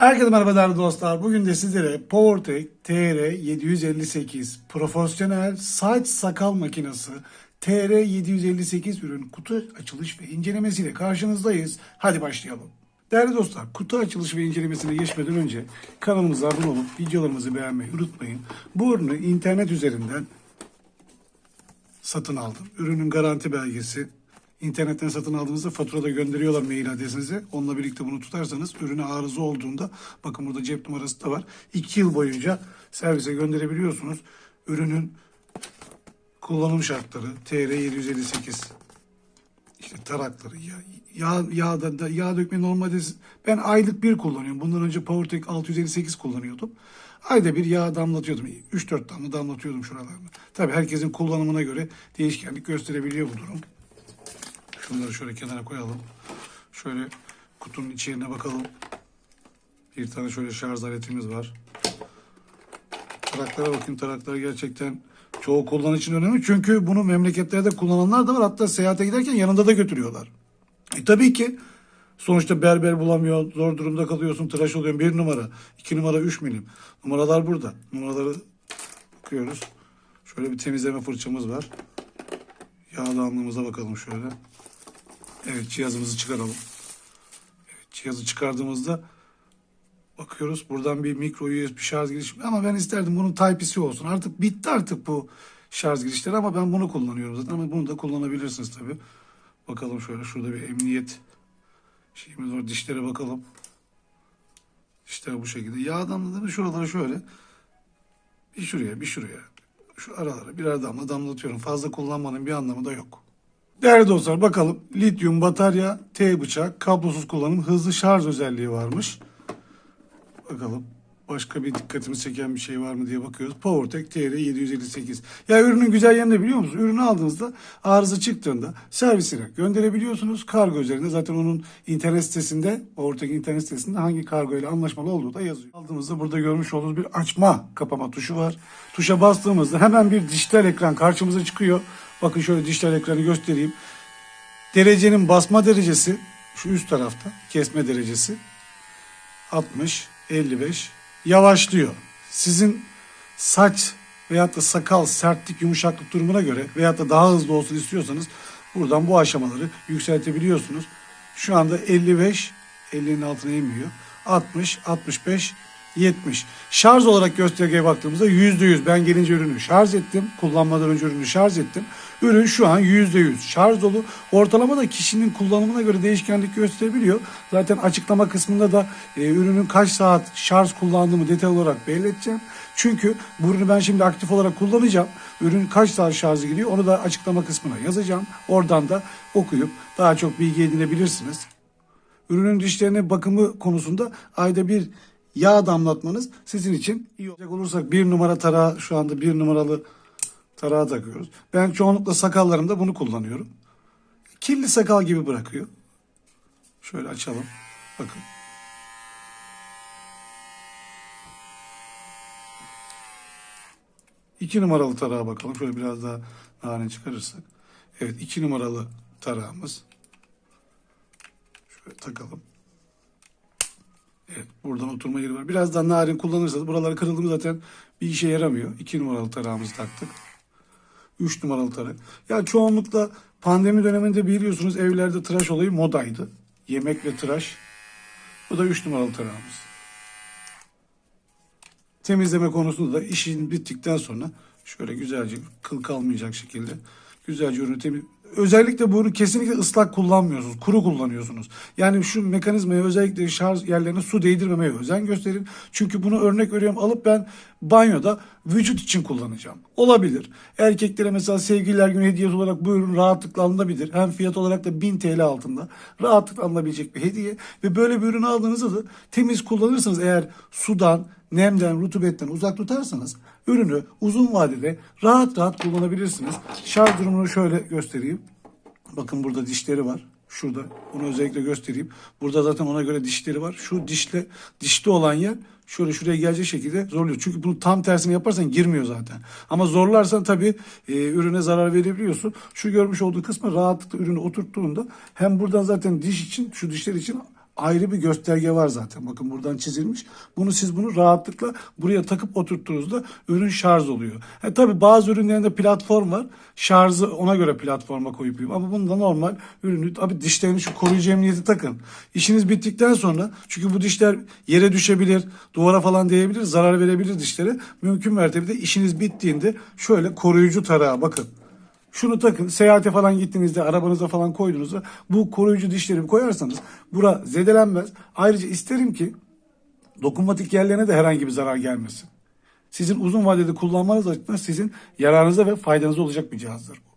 Herkese merhaba değerli dostlar. Bugün de sizlere PowerTech TR758 profesyonel saç sakal makinesi TR758 ürün kutu açılış ve incelemesiyle karşınızdayız. Hadi başlayalım. Değerli dostlar, kutu açılışı ve incelemesine geçmeden önce kanalımıza abone olup videolarımızı beğenmeyi unutmayın. Bu ürünü internet üzerinden satın aldım. Ürünün garanti belgesi. İnternetten satın aldığınızda faturada gönderiyorlar mail adresinize. Onunla birlikte bunu tutarsanız ürüne arıza olduğunda bakın burada cep numarası da var. 2 yıl boyunca servise gönderebiliyorsunuz. Ürünün kullanım şartları TR758 işte tarakları ya yağ yağda da yağ dökme normalde ben aylık bir kullanıyorum. Bundan önce PowerTech 658 kullanıyordum. Ayda bir yağ damlatıyordum. 3-4 damla damlatıyordum şuralarına. Tabii herkesin kullanımına göre değişkenlik gösterebiliyor bu durum. Şunları şöyle kenara koyalım. Şöyle kutunun içine bakalım. Bir tane şöyle şarj aletimiz var. Taraklara bakın. Taraklar gerçekten çoğu kullanıcı için önemli. Çünkü bunu memleketlerde kullananlar da var. Hatta seyahate giderken yanında da götürüyorlar. E tabii ki sonuçta berber bulamıyor. Zor durumda kalıyorsun. Tıraş oluyorsun. Bir numara, iki numara, üç milim. Numaralar burada. Numaraları bakıyoruz. Şöyle bir temizleme fırçamız var. Yağ damlımıza bakalım şöyle. Evet cihazımızı çıkaralım. Evet, cihazı çıkardığımızda bakıyoruz. Buradan bir mikro USB şarj girişi ama ben isterdim bunun Type-C olsun. Artık bitti artık bu şarj girişleri ama ben bunu kullanıyorum zaten ama bunu da kullanabilirsiniz tabii. Bakalım şöyle şurada bir emniyet şeyimiz var. Dişlere bakalım. Dişler bu şekilde. Yağ damladı şuralara şöyle. Bir şuraya bir şuraya. Şu aralara birer damla damlatıyorum. Fazla kullanmanın bir anlamı da yok. Değerli dostlar bakalım lityum batarya, T bıçak, kablosuz kullanım, hızlı şarj özelliği varmış. Bakalım başka bir dikkatimizi çeken bir şey var mı diye bakıyoruz. PowerTech TR758. Ya ürünün güzel ne biliyor musunuz? Ürünü aldığınızda arıza çıktığında servisine gönderebiliyorsunuz. Kargo üzerinde zaten onun internet sitesinde, PowerTech internet sitesinde hangi kargo ile anlaşmalı olduğu da yazıyor. Aldığımızda burada görmüş olduğunuz bir açma kapama tuşu var. Tuşa bastığımızda hemen bir dijital ekran karşımıza çıkıyor. Bakın şöyle dijital ekranı göstereyim. Derecenin basma derecesi şu üst tarafta kesme derecesi 60, 55 yavaşlıyor. Sizin saç veyahut da sakal sertlik yumuşaklık durumuna göre veyahut da daha hızlı olsun istiyorsanız buradan bu aşamaları yükseltebiliyorsunuz. Şu anda 55, 50'nin altına inmiyor. 60, 65, 70. Şarj olarak göstergeye baktığımızda %100. Ben gelince ürünü şarj ettim. Kullanmadan önce ürünü şarj ettim. Ürün şu an %100 şarj dolu. Ortalama da kişinin kullanımına göre değişkenlik gösterebiliyor. Zaten açıklama kısmında da e, ürünün kaç saat şarj kullandığımı detay olarak belirteceğim. Çünkü bu ürünü ben şimdi aktif olarak kullanacağım. Ürün kaç saat şarjı gidiyor onu da açıklama kısmına yazacağım. Oradan da okuyup daha çok bilgi edinebilirsiniz. Ürünün dişlerine bakımı konusunda ayda bir yağ damlatmanız sizin için iyi olacak olursak bir numara tarağı şu anda bir numaralı tarağı takıyoruz. Ben çoğunlukla sakallarımda bunu kullanıyorum. Kirli sakal gibi bırakıyor. Şöyle açalım. Bakın. İki numaralı tarağa bakalım. Şöyle biraz daha narin çıkarırsak. Evet iki numaralı tarağımız. Şöyle takalım. Evet buradan oturma yeri var. Biraz daha narin kullanırsanız buraları kırıldı zaten bir işe yaramıyor. 2 numaralı tarağımızı taktık. 3 numaralı tarak. Ya çoğunlukla pandemi döneminde biliyorsunuz evlerde tıraş olayı modaydı. Yemek ve tıraş. Bu da 3 numaralı tarağımız. Temizleme konusunda da işin bittikten sonra şöyle güzelce kıl kalmayacak şekilde güzelce ürünü temiz Özellikle bunu kesinlikle ıslak kullanmıyorsunuz. Kuru kullanıyorsunuz. Yani şu mekanizmaya özellikle şarj yerlerine su değdirmemeye özen gösterin. Çünkü bunu örnek veriyorum alıp ben banyoda vücut için kullanacağım. Olabilir. Erkeklere mesela sevgililer günü hediyesi olarak bu ürün rahatlıkla alınabilir. Hem fiyat olarak da 1000 TL altında rahatlıkla alınabilecek bir hediye. Ve böyle bir ürünü aldığınızda da temiz kullanırsanız eğer sudan, nemden, rutubetten uzak tutarsanız ürünü uzun vadede rahat rahat kullanabilirsiniz. Şarj durumunu şöyle göstereyim. Bakın burada dişleri var. Şurada. Bunu özellikle göstereyim. Burada zaten ona göre dişleri var. Şu dişle dişli olan yer şöyle şuraya gelecek şekilde zorluyor. Çünkü bunu tam tersini yaparsan girmiyor zaten. Ama zorlarsan tabii e, ürüne zarar verebiliyorsun. Şu görmüş olduğu kısmı rahatlıkla ürünü oturttuğunda hem buradan zaten diş için şu dişler için ayrı bir gösterge var zaten. Bakın buradan çizilmiş. Bunu siz bunu rahatlıkla buraya takıp oturttuğunuzda ürün şarj oluyor. E, tabii bazı ürünlerinde platform var. Şarjı ona göre platforma koyup yapıyorum. Ama bunda normal ürünü tabii dişlerini şu koruyucu emniyeti takın. İşiniz bittikten sonra çünkü bu dişler yere düşebilir, duvara falan değebilir, zarar verebilir dişlere. Mümkün mertebede işiniz bittiğinde şöyle koruyucu tarağa bakın. Şunu takın. Seyahate falan gittiğinizde arabanıza falan koyduğunuzda bu koruyucu dişleri koyarsanız bura zedelenmez. Ayrıca isterim ki dokunmatik yerlerine de herhangi bir zarar gelmesin. Sizin uzun vadede kullanmanız açısından sizin yararınıza ve faydanıza olacak bir cihazdır bu.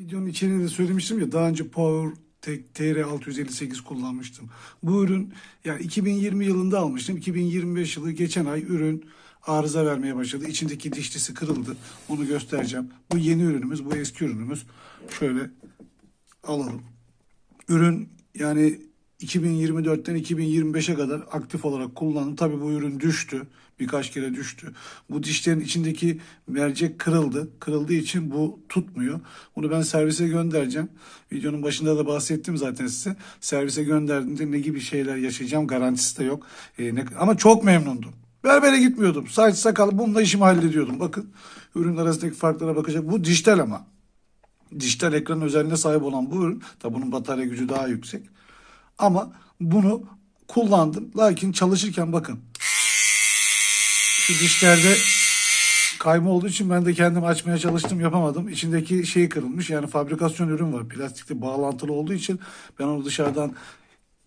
Videonun içeriğinde de söylemiştim ya daha önce Power TR658 kullanmıştım. Bu ürün yani 2020 yılında almıştım. 2025 yılı geçen ay ürün arıza vermeye başladı. İçindeki dişlisi kırıldı. Onu göstereceğim. Bu yeni ürünümüz, bu eski ürünümüz. Şöyle alalım. Ürün yani 2024'ten 2025'e kadar aktif olarak kullandım. Tabii bu ürün düştü. Birkaç kere düştü. Bu dişlerin içindeki mercek kırıldı. Kırıldığı için bu tutmuyor. Bunu ben servise göndereceğim. Videonun başında da bahsettim zaten size. Servise gönderdiğimde ne gibi şeyler yaşayacağım garantisi de yok. Ee, ne- ama çok memnundum. Berbere gitmiyordum. Saç sakal bununla işimi hallediyordum. Bakın ürün arasındaki farklara bakacak. Bu dijital ama dijital ekran özelliğine sahip olan bu ürün, tabi bunun batarya gücü daha yüksek. Ama bunu kullandım. Lakin çalışırken bakın. Şu dişlerde kayma olduğu için ben de kendim açmaya çalıştım yapamadım. İçindeki şey kırılmış yani fabrikasyon ürün var. Plastikle bağlantılı olduğu için ben onu dışarıdan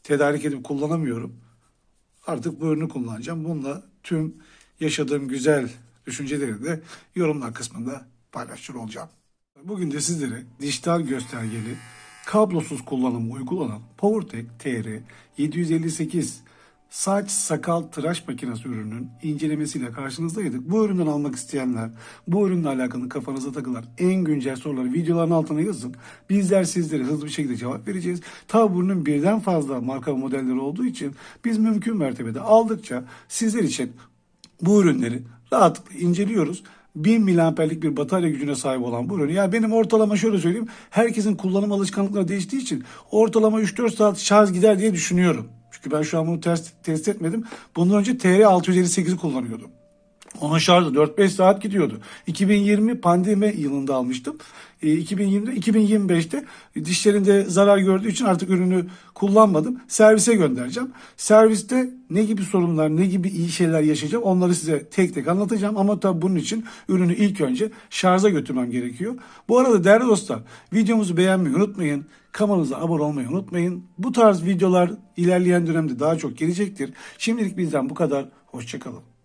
tedarik edip kullanamıyorum. Artık bu ürünü kullanacağım. Bununla tüm yaşadığım güzel düşünceleri de yorumlar kısmında paylaşır olacağım. Bugün de sizlere dijital göstergeli, kablosuz kullanımı uygulanan PowerTech TR 758 saç sakal tıraş makinesi ürünün incelemesiyle karşınızdaydık. Bu üründen almak isteyenler, bu ürünle alakalı kafanıza takılan en güncel soruları videoların altına yazın. Bizler sizlere hızlı bir şekilde cevap vereceğiz. Tabi bu ürünün birden fazla marka ve modelleri olduğu için biz mümkün mertebede aldıkça sizler için bu ürünleri rahatlıkla inceliyoruz. 1000 miliamperlik bir batarya gücüne sahip olan bu ürün. Ya benim ortalama şöyle söyleyeyim. Herkesin kullanım alışkanlıkları değiştiği için ortalama 3-4 saat şarj gider diye düşünüyorum. Çünkü ben şu an bunu test, test etmedim. Bundan önce TR658'i kullanıyordum. Onun şarjı 4-5 saat gidiyordu. 2020 pandemi yılında almıştım. E, 2020'de 2025'te dişlerinde zarar gördüğü için artık ürünü kullanmadım. Servise göndereceğim. Serviste ne gibi sorunlar, ne gibi iyi şeyler yaşayacağım onları size tek tek anlatacağım. Ama tabii bunun için ürünü ilk önce şarja götürmem gerekiyor. Bu arada değerli dostlar videomuzu beğenmeyi unutmayın. Kanalımıza abone olmayı unutmayın. Bu tarz videolar ilerleyen dönemde daha çok gelecektir. Şimdilik bizden bu kadar. Hoşçakalın.